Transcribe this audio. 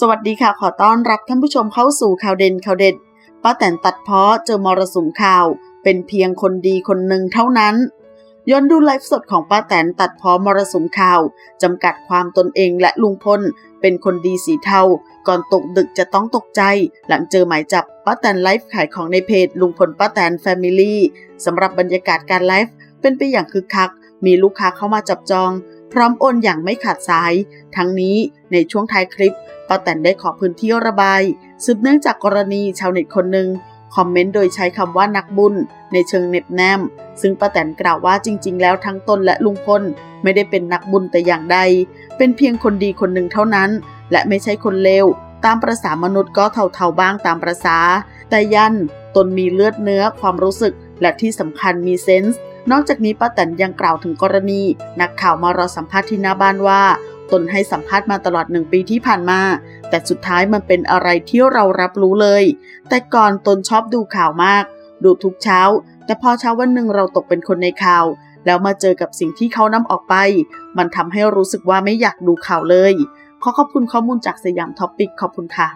สวัสดีค่ะ ขอต้อนรับท่านผู้ชมเข้าสู่ข่าวเด่นข่าวเด็ดป้าแตนตัดเพ้อเจอมรสุมข่าว เป็นเพียงคนดีคนหนึ่งเท่านั้น ย้อนดูไลฟ์สดของป้าแตนตัดเพ้อมรสุมข่าวจำกัดความตนเองและลุงพลเป็นคนดีสีเทา ก่อนตกดึกจะต้องตกใจ หลังเจอหมายจับป้าแตนไลฟ์ขายของในเพจลุงพลป้าแตนแฟมิลี่สำหรับบรรยากาศการไลฟ์เป็นไปอย่างคึกคัก มีลูกค้าเข้ามาจับจอง พร้อมโอนอย่างไม่ขาดสาย ทั้งนี้ในช่วงท้ายคลิปป้าแตนได้ขอพื้นที่ระบาย สืบเนื่องจากกรณีชาวเน็ตคนหนึ่งคอมเมนต์โดยใช้คำว่านักบุญ ในเชิงเน็บแนม ซึ่งป้าแตนกล่าวว่าจริง ๆ แล้วทั้งตนและลุงพลไม่ได้เป็นนักบุญแต่อย่างใด เป็นเพียงคนดีคนหนึ่งเท่านั้น และไม่ใช่คนเลวตามประษามนุษย์ก็เท่าๆบ้างตามประษาแต่ยันตนมีเลือดเนื้อความรู้สึกและที่สำคัญมีเซนส์ นอกจากนี้ป้าแตนยังกล่าวถึงกรณี นักข่าวมารอสัมภาษณ์ที่หน้าบ้านว่า ตนให้สัมภาษณ์มาตลอดหนึ่งปีที่ผ่านมา แต่สุดท้ายมันเป็นอะไรที่เรารับรู้เลย แต่ก่อนตนชอบดูข่าวมาก ดูทุกเช้า แต่พอเช้าวันหนึ่งเราตกเป็นคนในข่าว แล้วมาเจอกับสิ่งที่เขานำออกไป มันทำให้รู้สึกว่าไม่อยากดูข่าวเลย ขอขอบคุณข้อมูลจากสยามท็อปปิกขอบคุณค่ะ